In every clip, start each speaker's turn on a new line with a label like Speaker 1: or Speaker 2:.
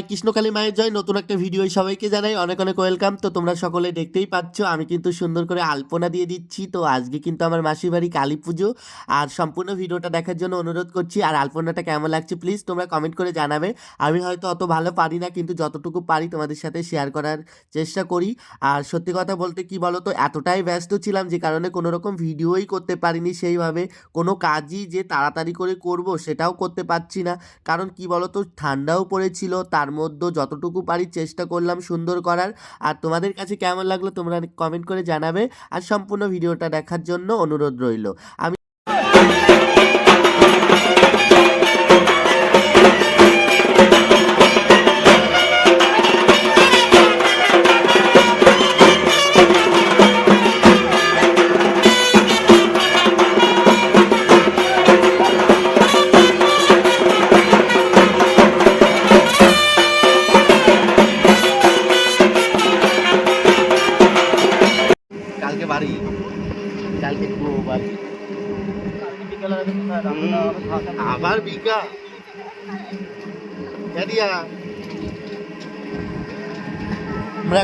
Speaker 1: হয় কৃষ্ণকালী মায়ের জয়। নতুন একটা ভিডিও সবাইকে জানাই। অনেক অনেক ওয়েলকাম তো তোমরা সকলে দেখতেই পাচ্ছ, আমি কিন্তু সুন্দর করে আলপনা দিয়ে দিচ্ছি। তো আজকে কিন্তু আমার মাসির বাড়ি কালী পুজো। আর সম্পূর্ণ ভিডিওটা দেখার জন্য অনুরোধ করছি। আর আলপনাটা কেমন লাগছে প্লিজ তোমরা কমেন্ট করে জানাবে। আমি হয়তো অত ভালো পারি না, কিন্তু যতটুকু পারি তোমাদের সাথে শেয়ার করার চেষ্টা করি। আর সত্যি কথা বলতে কি বলো তো, এতটাই ব্যস্ত ছিলাম যে কারণে কোনো রকম ভিডিওই করতে পারিনি সেইভাবে। কোনো কাজই যে তাড়াতাড়ি করে করব সেটাও করতে পারছি না। কারণ কি বলো তো, ঠান্ডাও পড়েছিল, তার মধ্যেও যতটুকু পারি চেষ্টা করলাম সুন্দর করার। আর তোমাদের কাছে কেমন লাগল তোমরা কমেন্ট করে জানাবে। আর সম্পূর্ণ ভিডিওটা দেখার জন্য অনুরোধ রইল। আমি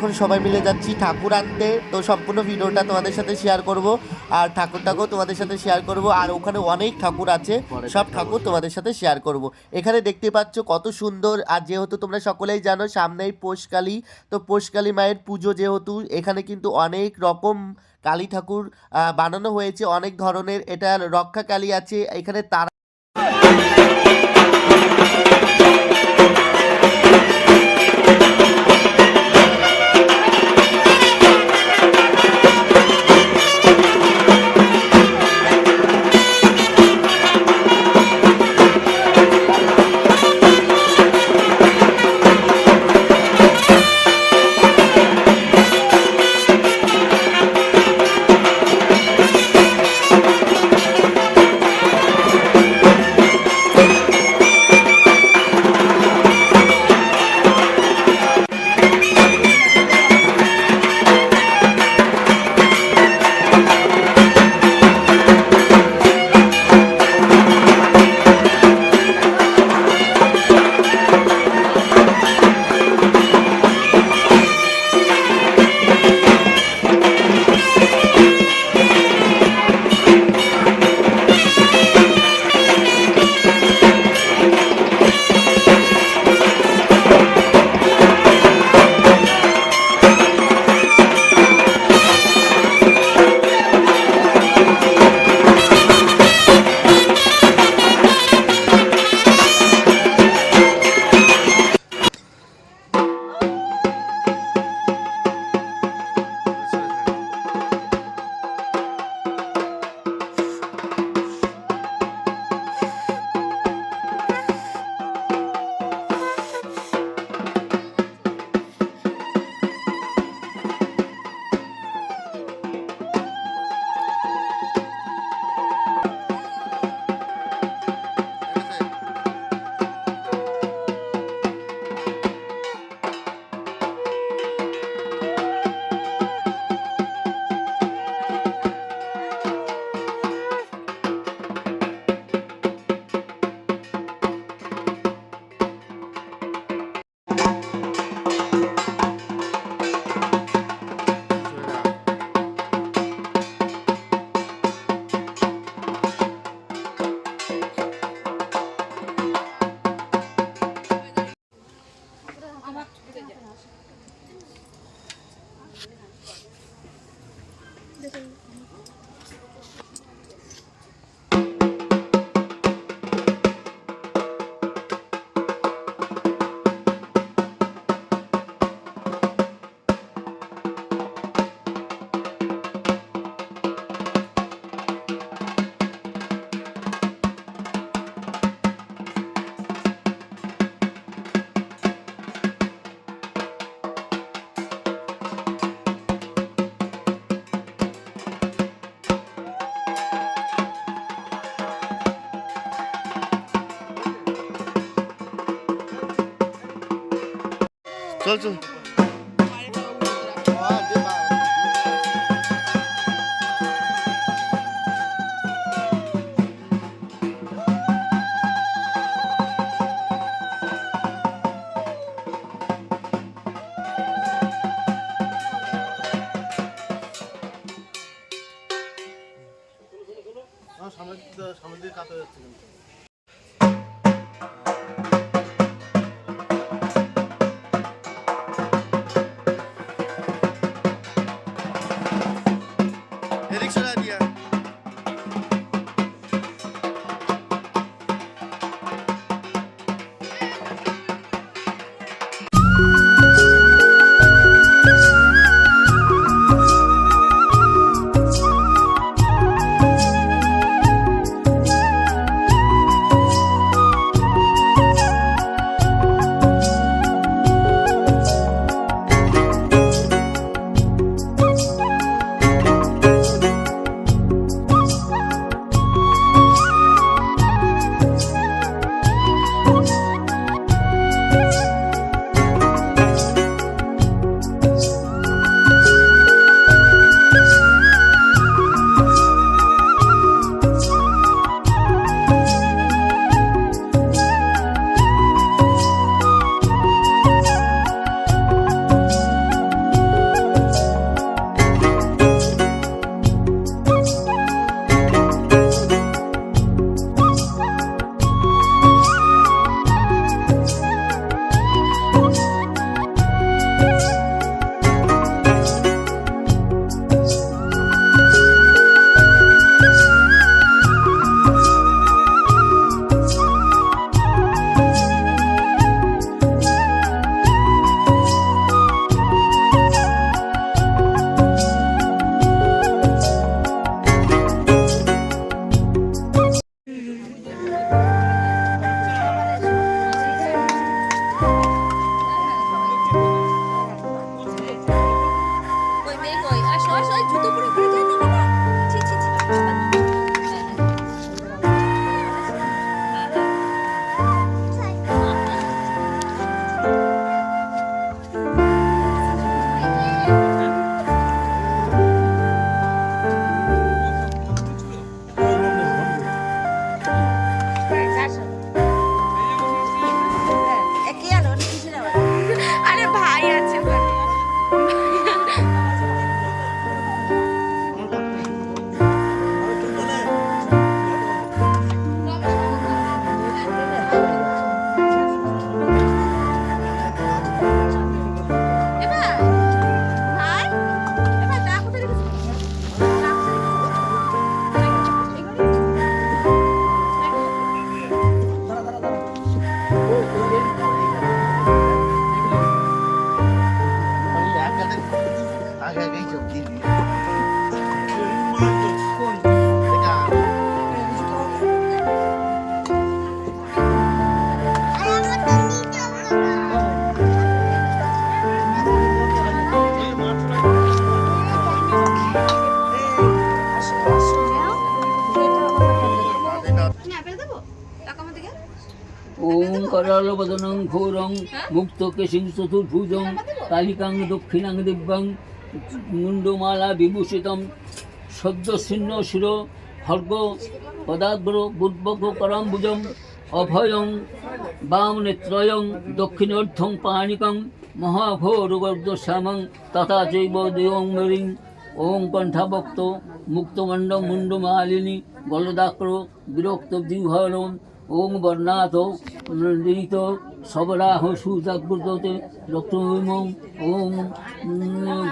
Speaker 1: এখন সবাই মিলে যাচ্ছি ঠাকুর আনতে। তো সম্পূর্ণ ভিডিওটা তোমাদের সাথে শেয়ার করব। আর ঠাকুরটাকেও তোমাদের সাথে শেয়ার করব। আর ওখানে অনেক ঠাকুর আছে, সব ঠাকুর তোমাদের সাথে শেয়ার করব। এখানে দেখতে পাচ্ছ কত সুন্দর। আর যেহেতু তোমরা সকলেই জানো, সামনেই পোষকালী তো পোষকালী মায়ের পুজো যেহেতু, এখানে কিন্তু অনেক রকম কালী ঠাকুর বানানো হয়েছে। অনেক ধরনের, এটা রক্ষা কালী আছে। এখানে তারা
Speaker 2: 走走。মুক্ত কেশিং চতুর্ভুজং কালিকাং দক্ষিণাং দিব্যাং, মুন্ডমালা বিভূষিতম, সদ্য ছিন্ন শির খর্গ পদাগ্র বুদ্বগ করাম্বুজম অভয়ং, বাম নেত্রয়ং, দক্ষিণার্ধং পাণিকং মহাঘোরগর্দশ্যামং তথা চৈব দেবং মরিং ওম কণ্ঠাভক্ত মুক্তমণ্ড মুন্ডমালিনী, গলদাক্র, বিরক্ত জিহরম ওম বর্ণাথ নন্দিত সবরাহ সুজাগ্রততে রক্তমিমং ওম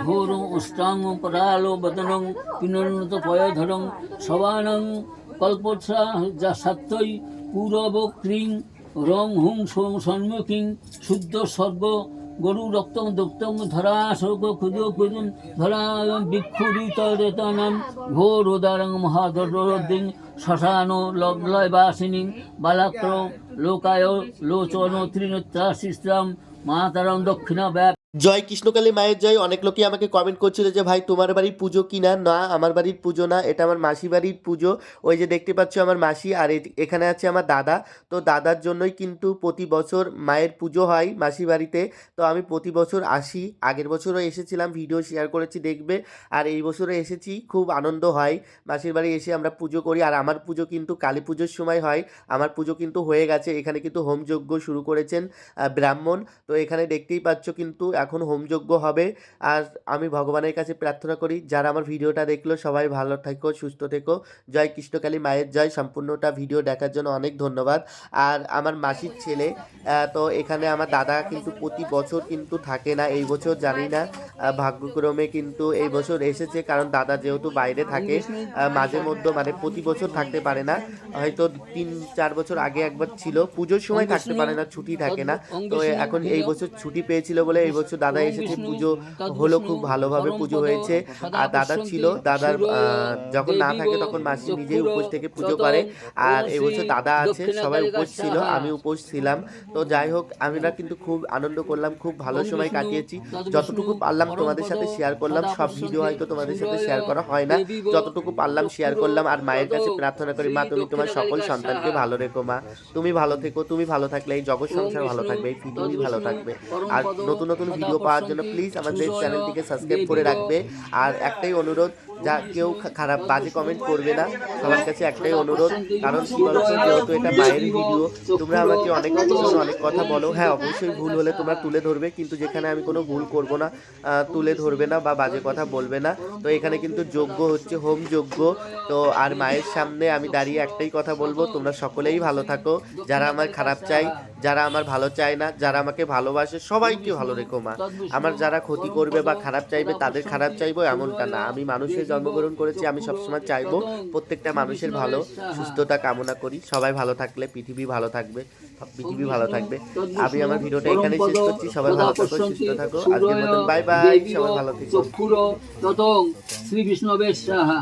Speaker 2: ঘোর অষ্টাঙ্গ পরাল বদনং পিনন্নত পয়ধরং সবানং কল্পৎসা যা সত্যই পূরব ক্রিং রং হুং সন্মুখীং শুদ্ধ স্বর্গ গরু রক্তং দুক্তং ধরা স্বর্গ ক্ষুদ ক্ষুদুন ধরা বিক্ষুরিত রেতনম ঘোর উদারং মহাদরদিং শ্মশান লগ্লয় বাসিনী বালাক্র লোকায় লোচন ত্রিনেত্রাশিস্রাম মাতারং দক্ষিণা ব্যাপ
Speaker 1: জয় কৃষ্ণকালী মায়ের জয়। অনেক লোকই আমাকে কমেন্ট করছিল যে, ভাই, তোমার বাড়ির পুজো কি না না আমার বাড়ির পুজো না, এটা আমার মাসি বাড়ির পুজো। ওই যে দেখতে পাচ্ছ আমার মাসি, আর এখানে আছে আমার দাদা। তো দাদার জন্যই কিন্তু প্রতি বছর মায়ের পুজো হয় মাসি বাড়িতে। তো আমি প্রতি বছর আসি। আগের বছরও এসেছিলাম, ভিডিও শেয়ার করেছি, দেখবে। আর এই বছরও এসেছি, খুব আনন্দ হয়। মাসির বাড়ি এসে আমরা পুজো করি। আর আমার পুজো কিন্তু কালী পুজোর সময় হয়। আমার পুজো কিন্তু হয়ে গেছে। এখানে কিন্তু হোমযজ্ঞ শুরু করেছেন ব্রাহ্মণ। তো এখানে দেখতেই পাচ্ছ কিন্তু এখন হোমযজ্ঞ হবে। আর আমি ভগবানের কাছে প্রার্থনা করি, যারা আমার ভিডিওটা দেখল, সবাই ভালো থেকো, সুস্থ থেকো। জয় কৃষ্ণকালী মায়ের জয়। সম্পূর্ণটা ভিডিও দেখার জন্য অনেক ধন্যবাদ। আর আমার মাসির ছেলে তো এখানে আমার দাদা কিন্তু প্রতি বছর কিন্তু থাকে না, এই বছর জানি না। ভাগ্যক্রমে কিন্তু এই বছর এসেছে, কারণ দাদা যেহেতু বাইরে থাকে মাঝে মধ্যে মানে প্রতি বছর থাকতে পারে না। হয়তো তিন, চার বছর আগে একবার ছিল। পুজোর সময় থাকতে পারে না, ছুটি থাকে না। তো এখন এই বছর ছুটি পেয়েছিল বলে এই বছর দাদা এসেছে পুজো হলো খুব ভালোভাবে পুজো হয়েছে। আর দাদা ছিল দাদার যখন না থাকে তখন মাসি নিজেই উপোস থেকে পুজো করে। আর এই বছর দাদা আছে সবাই উপোস ছিল আমি উপোস ছিলাম। তো যাই হোক আমরা কিন্তু খুব আনন্দ করলাম খুব ভালো সময় কাটিয়েছি। যতটুকু পারলাম তোমাদের সাথে শেয়ার করলাম সব ভিডিও হয়তো তোমাদের সাথে শেয়ার করা হয় না। যতটুকু পারলাম শেয়ার করলাম আর মায়ের কাছে প্রার্থনা করি মা তুমি তোমার সকল সন্তানকে ভালো রেখো মা। তুমি ভালো থেকো তুমি ভালো থাকলে এই জগৎ সংসার ভালো থাকবে এই পৃথিবী ভালো থাকবে। আর নতুন নতুন ভিডিও পাওয়ার জন্য প্লিজ আমাদের চ্যানেলটিকে সাবস্ক্রাইব করে রাখবে। আর একটাই অনুরোধ যা কেউ খারাপ বাজে কমেন্ট করবে না। সবার কাছে একটাই অনুরোধ, কারণ কি বলতো যেহেতু এটা মায়ের ভিডিও তোমরা আমাকে অনেক অনেক কথা বলো। হ্যাঁ অবশ্যই ভুল হলে তোমরা তুলে ধরবে, কিন্তু যেখানে আমি কোনো ভুল করব না তুলে ধরবে না বা বাজে কথা বলবে না। তো এখানে কিন্তু যোগ্য হচ্ছে হোম যজ্ঞ তো আর মায়ের সামনে আমি দাঁড়িয়ে একটাই কথা বলব, তোমরা সকলেই ভালো থাকো। যারা আমার খারাপ চাই যারা আমার ভালো চায় না, যারা আমাকে ভালোবাসে, সবাইকে ভালো রেখো মা। আমার যারা ক্ষতি করবে বা খারাপ চাইবে, তাদের খারাপ চাইব এমনটা না। আমি মানুষের জন্মগ্রহণ করেছি আমি সবসময় চাইব প্রত্যেকটা মানুষের ভালো সুস্থতা কামনা করি। সবাই ভালো থাকলে পৃথিবী ভালো থাকবে পৃথিবী ভালো থাকবে। আমি আমার ভিডিওটা এখানে শেষ করছি সবাই ভালো থাকো সুস্থ থাকো। আজকের মতন বাই বাই সবাই ভালো থেকো।
Speaker 2: শ্রী বিষ্ণবে সাহা।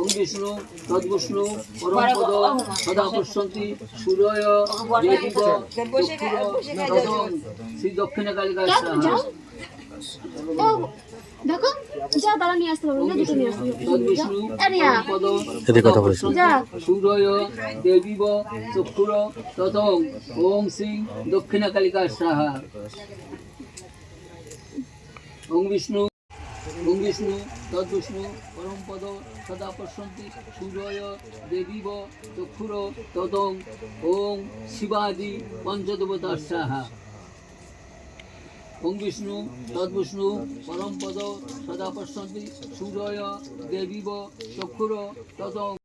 Speaker 2: ওম বিষ্ণু তদ্বিষ্ণু পরমপদ সদা পশ্যন্তি সূর্য দেবিব শ্রী সাহা।
Speaker 3: দেখো যা তারা নিয়ে আসতে পারব দুটো নিয়ে আসতে
Speaker 1: কথা বলেছি।
Speaker 3: যা।
Speaker 2: সূর্য দেবিব চক্ষুর ততং ওম শ্রী দক্ষিণ কালিকা সাহা। ওম বিষ্ণু ওম বিষ্ণু তদ্বিষ্ণু পরমপদ সদা পশ্যন্তি সূর্য দেবীব চক্ষুর ততং ওম শিবাদি পঞ্চদেবতা সাহা। ওম বিষ্ণু তদ্বিষ্ণু পরমপদ সদা পশ্যন্তি সূর্য দেবীব চক্ষুর ততং